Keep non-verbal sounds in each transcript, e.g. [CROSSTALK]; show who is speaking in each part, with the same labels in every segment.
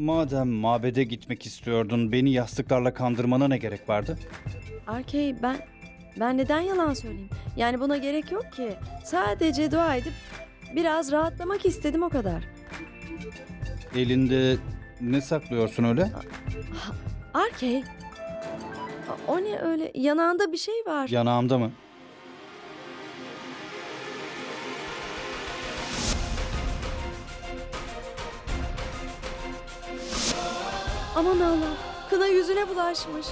Speaker 1: Madem mabede gitmek istiyordun, beni yastıklarla kandırmana ne gerek vardı?
Speaker 2: Arkey ben ben neden yalan söyleyeyim? Yani buna gerek yok ki. Sadece dua edip biraz rahatlamak istedim o kadar.
Speaker 1: Elinde ne saklıyorsun öyle?
Speaker 2: Arkey. O ne öyle? Yanağında bir şey var.
Speaker 1: Yanağımda mı?
Speaker 2: Aman Allah'ım. Kına yüzüne bulaşmış.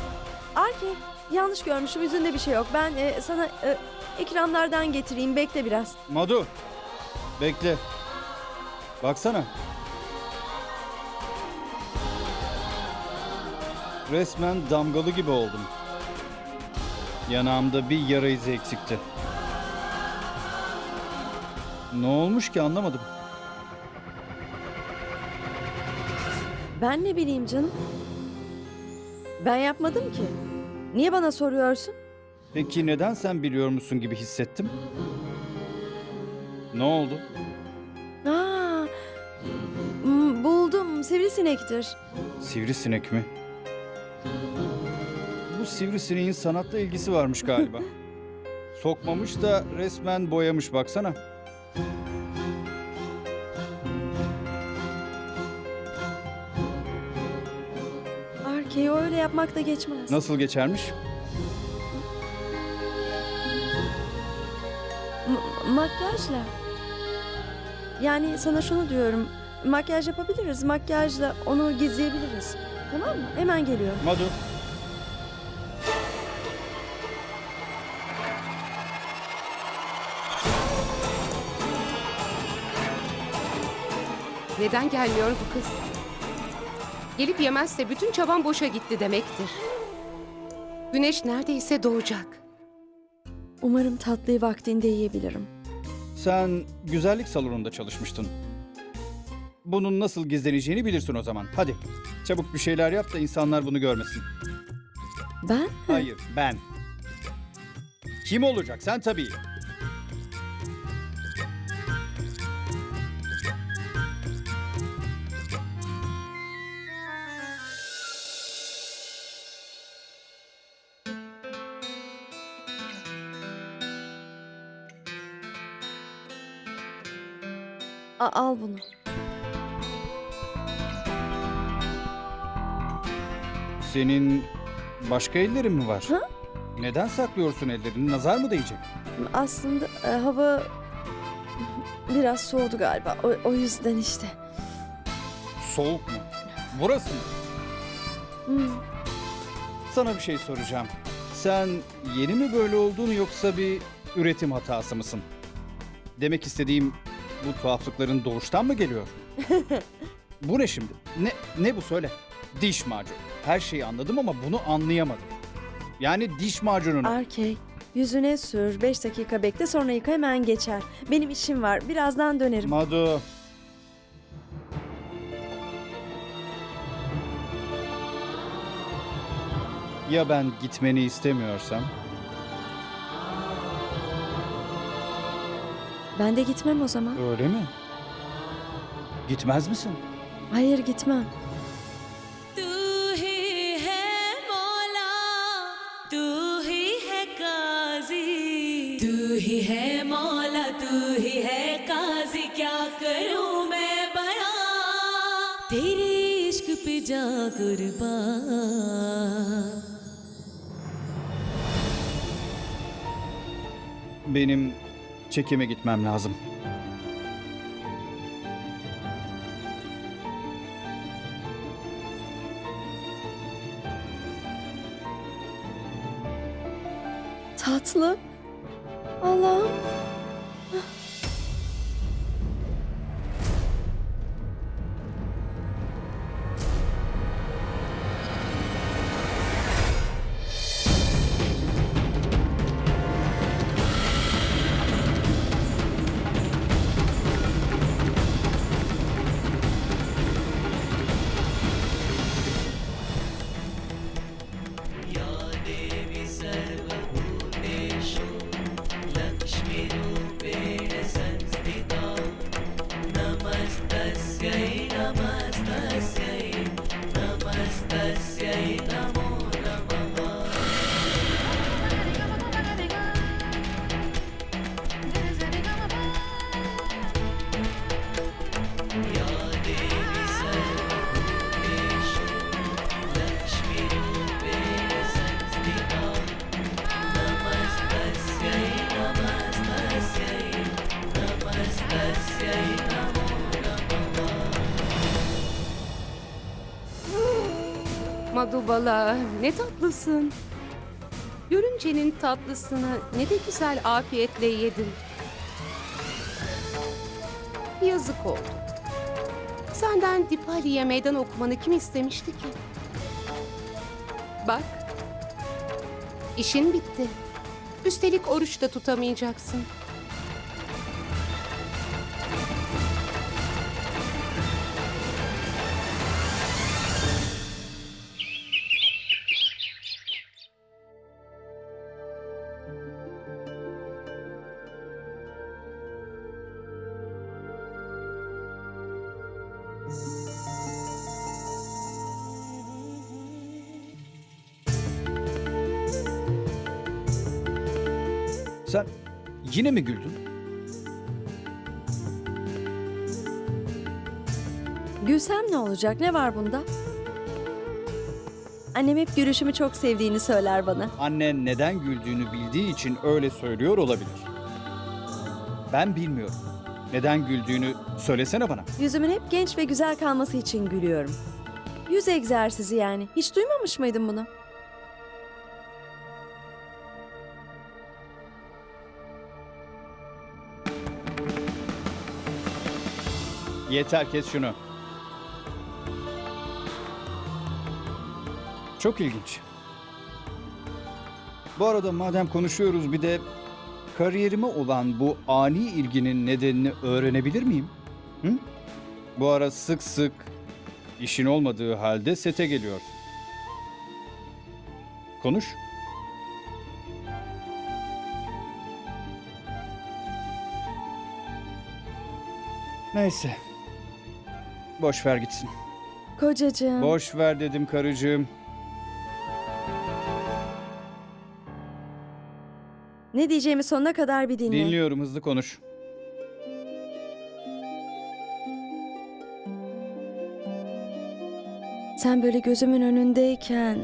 Speaker 2: Arkey yanlış görmüşüm. Yüzünde bir şey yok. Ben e, sana e, ikramlardan getireyim. Bekle biraz.
Speaker 1: Madu! Bekle. Baksana. Resmen damgalı gibi oldum. Yanağımda bir yara izi eksikti. Ne olmuş ki anlamadım.
Speaker 2: Ben ne bileyim canım. Ben yapmadım ki. Niye bana soruyorsun?
Speaker 1: Peki neden sen biliyor musun gibi hissettim? Ne oldu?
Speaker 2: Aa, m, buldum. Sivrisinektir.
Speaker 1: Sivrisinek mi? Bu sivrisineğin sanatla ilgisi varmış galiba. [LAUGHS] Sokmamış da resmen boyamış baksana.
Speaker 2: Arkey öyle yapmak da geçmez.
Speaker 1: Nasıl geçermiş?
Speaker 2: M- makyajla. Yani sana şunu diyorum. Makyaj yapabiliriz. Makyajla onu gizleyebiliriz. Tamam mı? Hemen geliyorum.
Speaker 1: Madu.
Speaker 3: Neden gelmiyor bu kız? Gelip yemezse bütün çaban boşa gitti demektir. Güneş neredeyse doğacak.
Speaker 2: Umarım tatlıyı vaktinde yiyebilirim.
Speaker 1: Sen güzellik salonunda çalışmıştın. Bunun nasıl gizleneceğini bilirsin o zaman. Hadi çabuk bir şeyler yap da insanlar bunu görmesin.
Speaker 2: Ben?
Speaker 1: Hayır ben. Kim olacak? Sen tabii.
Speaker 2: A- al bunu.
Speaker 1: Senin başka ellerin mi var?
Speaker 2: Ha?
Speaker 1: Neden saklıyorsun ellerini? Nazar mı değecek?
Speaker 2: Aslında e, hava biraz soğudu galiba. O, o yüzden işte.
Speaker 1: Soğuk mu? Burası mı?
Speaker 2: Hmm.
Speaker 1: Sana bir şey soracağım. Sen yeni mi böyle oldun yoksa bir üretim hatası mısın? Demek istediğim bu tuhaflıkların doğuştan mı geliyor? [LAUGHS] bu ne şimdi? Ne ne bu söyle? Diş macunu. Her şeyi anladım ama bunu anlayamadım. Yani diş macununu.
Speaker 2: Arkey, yüzüne sür. Beş dakika bekle sonra yıka hemen geçer. Benim işim var. Birazdan dönerim.
Speaker 1: Madu. Ya ben gitmeni istemiyorsam?
Speaker 2: Ben de gitmem o zaman.
Speaker 1: Öyle mi? Gitmez misin?
Speaker 2: Hayır gitmem.
Speaker 4: तू ही है मौला तू ही है काजी तू ही है मौला तू ही है काजी क्या करूं मैं बयां तेरे इश्क पे जा कुर्बान
Speaker 1: Benim çekime gitmem lazım.
Speaker 2: Tatlı.
Speaker 3: Madubala ne tatlısın. Görüncenin tatlısını ne de güzel afiyetle yedin. Yazık oldu. Senden Dipali'ye meydan okumanı kim istemişti ki? Bak. işin bitti. Üstelik oruç da tutamayacaksın.
Speaker 1: Sen yine mi güldün?
Speaker 2: Gülsem ne olacak? Ne var bunda? Annem hep gülüşümü çok sevdiğini söyler bana.
Speaker 1: Annen neden güldüğünü bildiği için öyle söylüyor olabilir. Ben bilmiyorum. Neden güldüğünü söylesene bana.
Speaker 2: Yüzümün hep genç ve güzel kalması için gülüyorum. Yüz egzersizi yani. Hiç duymamış mıydın bunu?
Speaker 1: Yeter kes şunu. Çok ilginç. Bu arada madem konuşuyoruz bir de kariyerime olan bu ani ilginin nedenini öğrenebilir miyim? Hı? Bu ara sık sık işin olmadığı halde sete geliyorsun. Konuş. Neyse. Boş ver gitsin.
Speaker 2: Kocacığım.
Speaker 1: Boş ver dedim karıcığım.
Speaker 2: Ne diyeceğimi sonuna kadar bir dinle.
Speaker 1: Dinliyorum hızlı konuş.
Speaker 2: Sen böyle gözümün önündeyken...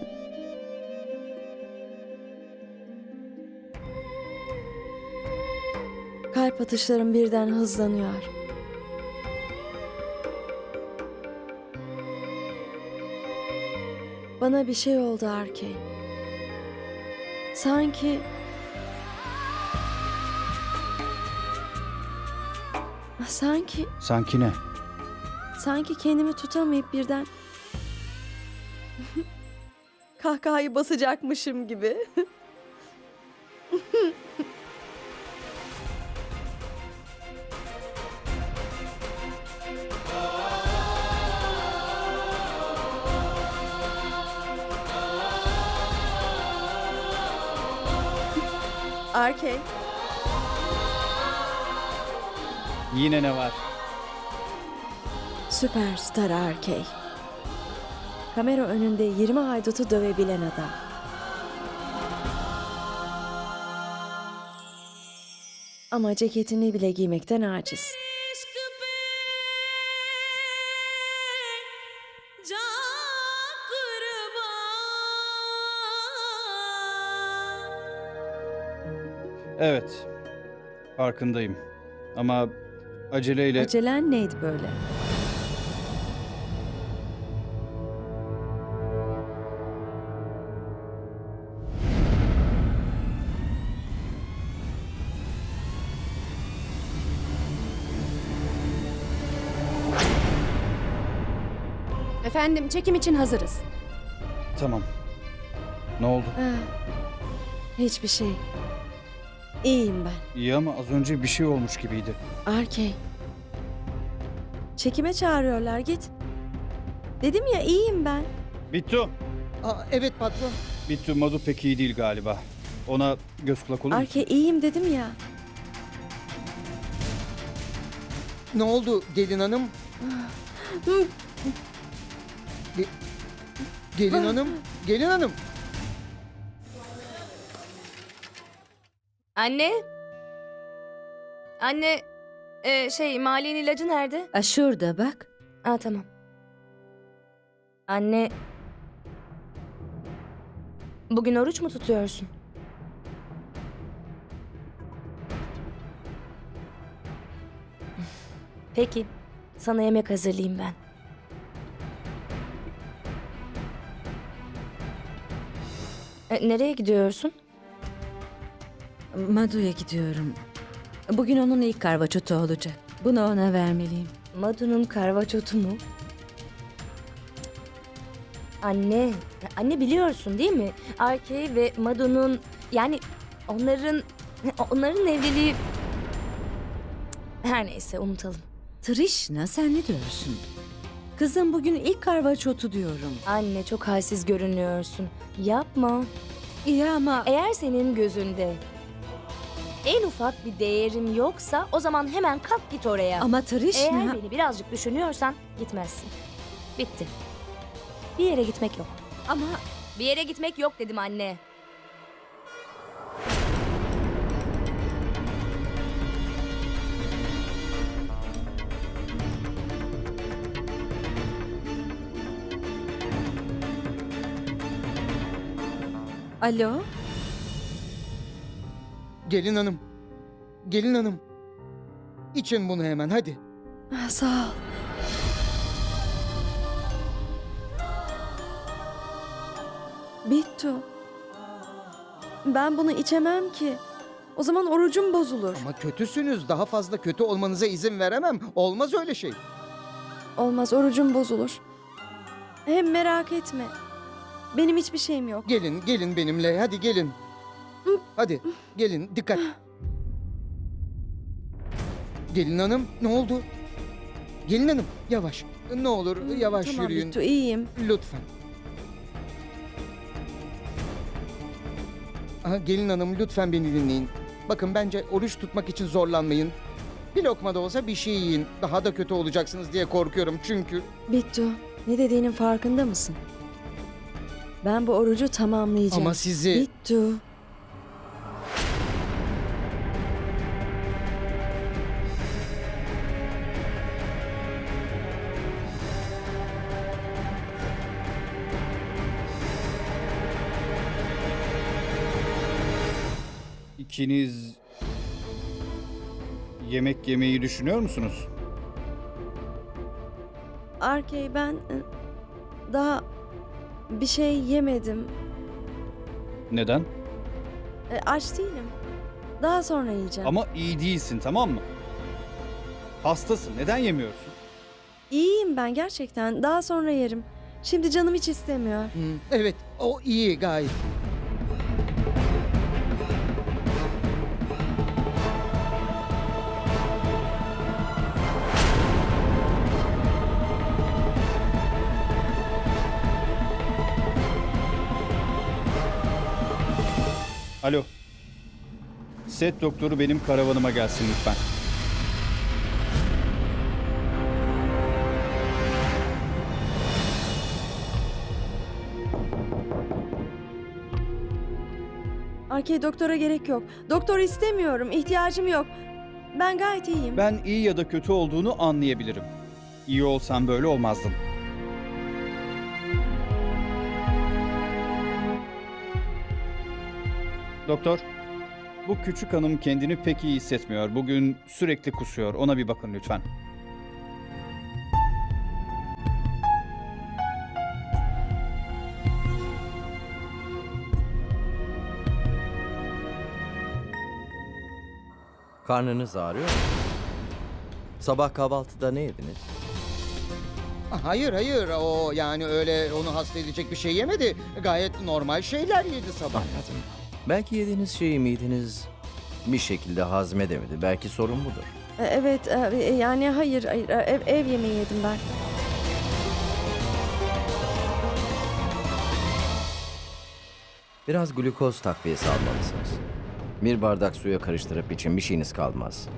Speaker 2: Kalp atışlarım birden hızlanıyor. Bana bir şey oldu Arke. Sanki... Sanki...
Speaker 1: Sanki ne?
Speaker 2: Sanki kendimi tutamayıp birden [LAUGHS] kahkahayı basacakmışım gibi. [LAUGHS] Arke,
Speaker 1: Yine ne var?
Speaker 2: süperstar Arke. Kamera önünde 20 haydutu dövebilen adam. Ama ceketini bile giymekten aciz.
Speaker 1: Evet. Farkındayım. Ama aceleyle...
Speaker 2: Acelen neydi böyle?
Speaker 5: Efendim çekim için hazırız.
Speaker 1: Tamam. Ne oldu?
Speaker 2: Ha, hiçbir şey. İyiyim ben.
Speaker 1: İyi ama az önce bir şey olmuş gibiydi.
Speaker 2: Arkey. Çekime çağırıyorlar git. Dedim ya iyiyim ben.
Speaker 1: Bittu.
Speaker 6: Aa, evet patron.
Speaker 1: Bittu Madu pek iyi değil galiba. Ona göz kulak olur musun?
Speaker 2: Arkey iyiyim dedim ya.
Speaker 6: Ne oldu gelin hanım? Bir, Gelin hanım, gelin hanım.
Speaker 7: Anne? Anne, e, şey Mali'nin ilacı nerede?
Speaker 2: Aa, şurada bak.
Speaker 7: Aa tamam. Anne, bugün oruç mu tutuyorsun? [LAUGHS] Peki, sana yemek hazırlayayım ben. E, nereye gidiyorsun?
Speaker 2: Madu'ya gidiyorum. Bugün onun ilk karvaçotu olacak. Bunu ona vermeliyim.
Speaker 7: Madu'nun karvaçotu mu? Anne, anne biliyorsun değil mi? Arke ve Madu'nun yani onların onların evliliği her neyse unutalım.
Speaker 2: Trishna sen ne diyorsun? Kızım bugün ilk karvaçotu diyorum.
Speaker 7: Anne çok halsiz görünüyorsun. Yapma.
Speaker 2: İyi ama...
Speaker 7: Eğer senin gözünde en ufak bir değerin yoksa o zaman hemen kalk git oraya.
Speaker 2: Ama
Speaker 7: Eğer
Speaker 2: Trishna...
Speaker 7: beni birazcık düşünüyorsan gitmezsin. Bitti. Bir yere gitmek yok.
Speaker 2: Ama...
Speaker 7: Bir yere gitmek yok dedim anne.
Speaker 2: Alo?
Speaker 6: Gelin hanım. Gelin hanım. İçin bunu hemen hadi.
Speaker 2: Ah, Sağ ol. Bittu. Ben bunu içemem ki. O zaman orucum bozulur.
Speaker 6: Ama kötüsünüz. Daha fazla kötü olmanıza izin veremem. Olmaz öyle şey.
Speaker 2: Olmaz orucum bozulur. Hem merak etme. Benim hiçbir şeyim yok.
Speaker 6: Gelin, gelin benimle. Hadi gelin. Hadi gelin dikkat. Gelin hanım ne oldu? Gelin hanım yavaş. Ne olur yavaş
Speaker 2: tamam
Speaker 6: yürüyün.
Speaker 2: Bittu iyiyim.
Speaker 6: Lütfen. Aha, gelin hanım lütfen beni dinleyin. Bakın bence oruç tutmak için zorlanmayın. Bir lokma da olsa bir şey yiyin. Daha da kötü olacaksınız diye korkuyorum çünkü.
Speaker 2: Bittu ne dediğinin farkında mısın? Ben bu orucu tamamlayacağım.
Speaker 6: Ama sizi...
Speaker 2: Bittu.
Speaker 1: İkiniz yemek yemeyi düşünüyor musunuz?
Speaker 2: Arkey ben e, daha bir şey yemedim.
Speaker 1: Neden?
Speaker 2: E, aç değilim. Daha sonra yiyeceğim.
Speaker 1: Ama iyi değilsin tamam mı? Hastasın. Neden yemiyorsun?
Speaker 2: İyiyim ben gerçekten. Daha sonra yerim. Şimdi canım hiç istemiyor.
Speaker 6: Hı, evet o iyi gayet.
Speaker 1: Set doktoru benim karavanıma gelsin lütfen.
Speaker 2: Arkey doktora gerek yok. Doktor istemiyorum. İhtiyacım yok. Ben gayet iyiyim.
Speaker 1: Ben iyi ya da kötü olduğunu anlayabilirim. İyi olsan böyle olmazdın. Doktor, bu küçük hanım kendini pek iyi hissetmiyor. Bugün sürekli kusuyor. Ona bir bakın lütfen.
Speaker 8: Karnınız ağrıyor mu? Sabah kahvaltıda ne yediniz?
Speaker 6: Hayır hayır o yani öyle onu hasta edecek bir şey yemedi. Gayet normal şeyler yedi sabah.
Speaker 8: Anladım. Belki yediğiniz şeyi mideniz bir şekilde hazmedemedi. Belki sorun budur.
Speaker 2: E, Evet e, yani hayır, hayır e, ev, ev yemeği yedim ben.
Speaker 8: Biraz glukoz takviyesi almalısınız. Bir bardak suya karıştırıp için bir şeyiniz kalmaz.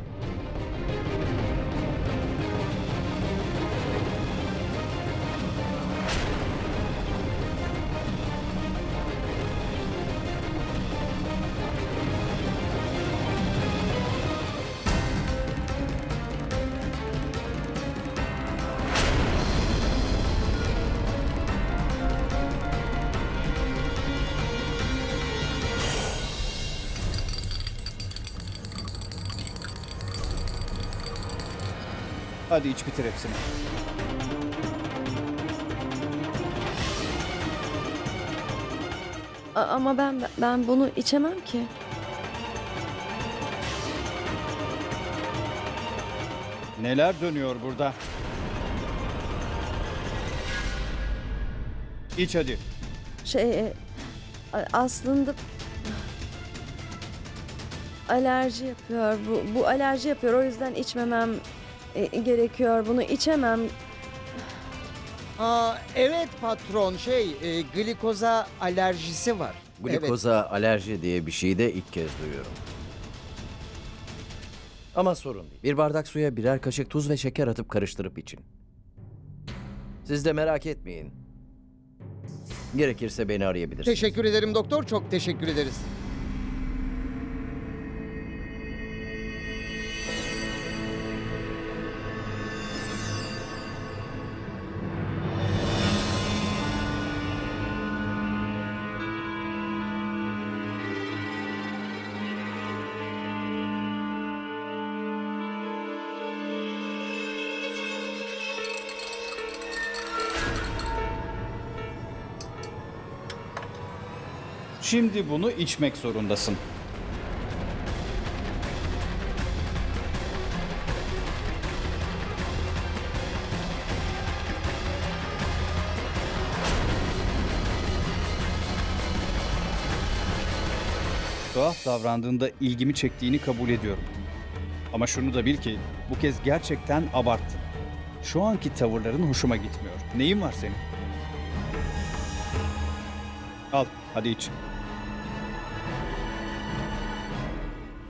Speaker 1: Hadi iç bitir hepsini.
Speaker 2: A- ama ben ben bunu içemem ki.
Speaker 1: Neler dönüyor burada? İç hadi.
Speaker 2: Şey e, aslında alerji yapıyor. Bu bu alerji yapıyor. O yüzden içmemem e, gerekiyor. Bunu içemem.
Speaker 6: Aa, evet patron şey e, glikoza alerjisi var. Evet.
Speaker 8: Glikoza alerji diye bir şeyi de ilk kez duyuyorum. Ama sorun değil. Bir bardak suya birer kaşık tuz ve şeker atıp karıştırıp için. Siz de merak etmeyin. Gerekirse beni arayabilirsiniz.
Speaker 6: Teşekkür ederim doktor çok teşekkür ederiz.
Speaker 1: Şimdi bunu içmek zorundasın. Tuhaf davrandığında ilgimi çektiğini kabul ediyorum. Ama şunu da bil ki bu kez gerçekten abarttın. Şu anki tavırların hoşuma gitmiyor. Neyin var senin? Al, hadi iç.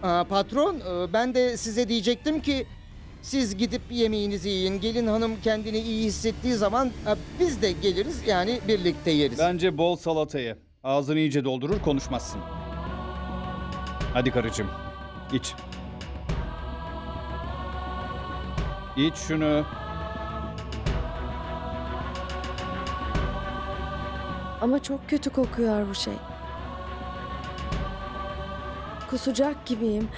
Speaker 6: Aa, patron e, ben de size diyecektim ki siz gidip yemeğinizi yiyin. Gelin hanım kendini iyi hissettiği zaman e, biz de geliriz yani birlikte yeriz.
Speaker 1: Bence bol salatayı. Ağzını iyice doldurur konuşmazsın. Hadi karıcığım. iç. İç şunu.
Speaker 2: Ama çok kötü kokuyor bu şey. Kusacak gibiyim.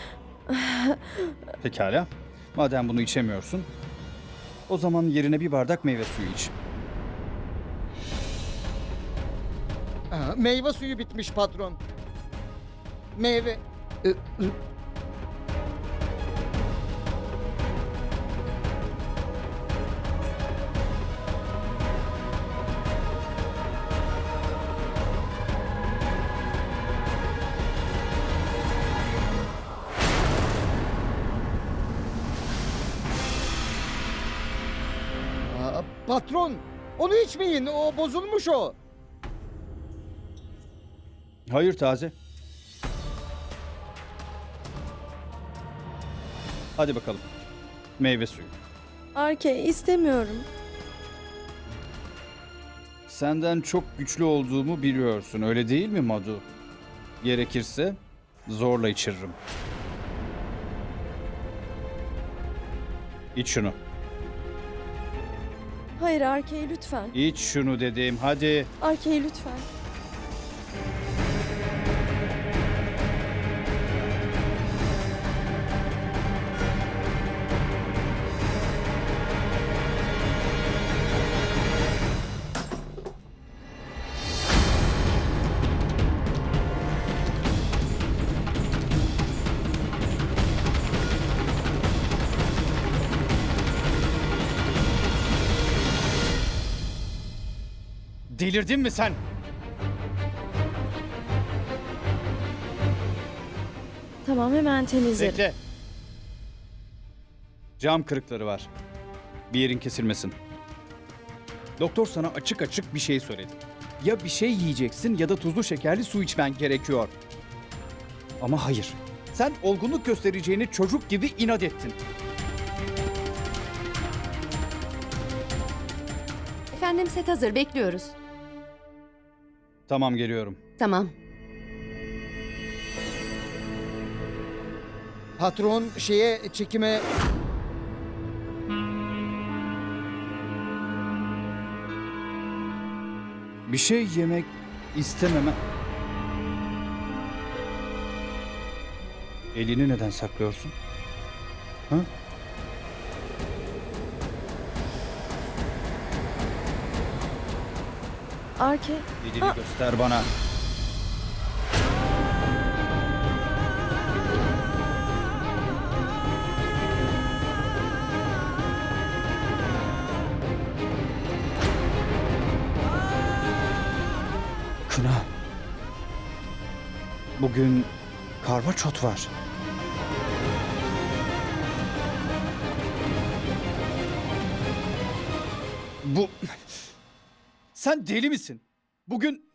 Speaker 2: [LAUGHS]
Speaker 1: Pekala. Madem bunu içemiyorsun. O zaman yerine bir bardak meyve suyu iç.
Speaker 6: Aa, meyve suyu bitmiş patron. Meyve. E, patron onu içmeyin o bozulmuş o.
Speaker 1: Hayır taze. Hadi bakalım. Meyve suyu.
Speaker 2: Arke istemiyorum.
Speaker 1: Senden çok güçlü olduğumu biliyorsun öyle değil mi Madu? Gerekirse zorla içiririm. İç şunu.
Speaker 2: Hayır Arke lütfen.
Speaker 1: İç şunu dedim hadi.
Speaker 2: Arke lütfen.
Speaker 1: Delirdin mi sen?
Speaker 2: Tamam hemen temizlerim.
Speaker 1: Bekle. Cam kırıkları var. Bir yerin kesilmesin. Doktor sana açık açık bir şey söyledi. Ya bir şey yiyeceksin ya da tuzlu şekerli su içmen gerekiyor. Ama hayır. Sen olgunluk göstereceğini çocuk gibi inat ettin.
Speaker 5: Efendim set hazır bekliyoruz.
Speaker 1: Tamam geliyorum.
Speaker 5: Tamam.
Speaker 6: Patron şeye çekime
Speaker 1: Bir şey yemek istememe... Elini neden saklıyorsun? Ha?
Speaker 2: Arke,
Speaker 1: Dilini göster bana. Kına. Bugün karvaçot var. Bu... Sen deli misin? Bugün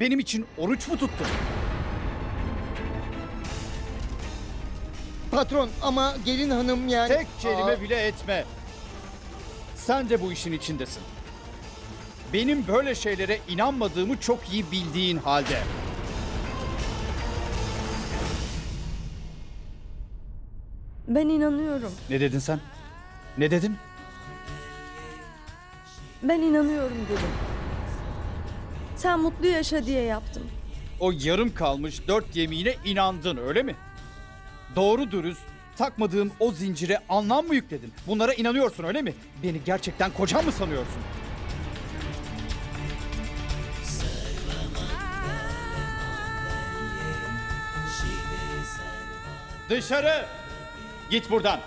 Speaker 1: benim için oruç mu tuttun?
Speaker 6: Patron ama gelin hanım yani...
Speaker 1: Tek kelime
Speaker 6: Aa,
Speaker 1: bile etme. Sen de bu işin içindesin. Benim böyle şeylere inanmadığımı çok iyi bildiğin halde.
Speaker 2: ben inanıyorum.
Speaker 1: Ne dedin sen? Ne dedin?
Speaker 2: Ben inanıyorum dedim. Sen mutlu yaşa diye yaptım.
Speaker 1: O yarım kalmış dört yemine inandın öyle mi? Doğru dürüst takmadığım o zincire anlam mı yükledin? Bunlara inanıyorsun öyle mi? Beni gerçekten kocan mı sanıyorsun? Dışarı! Git buradan.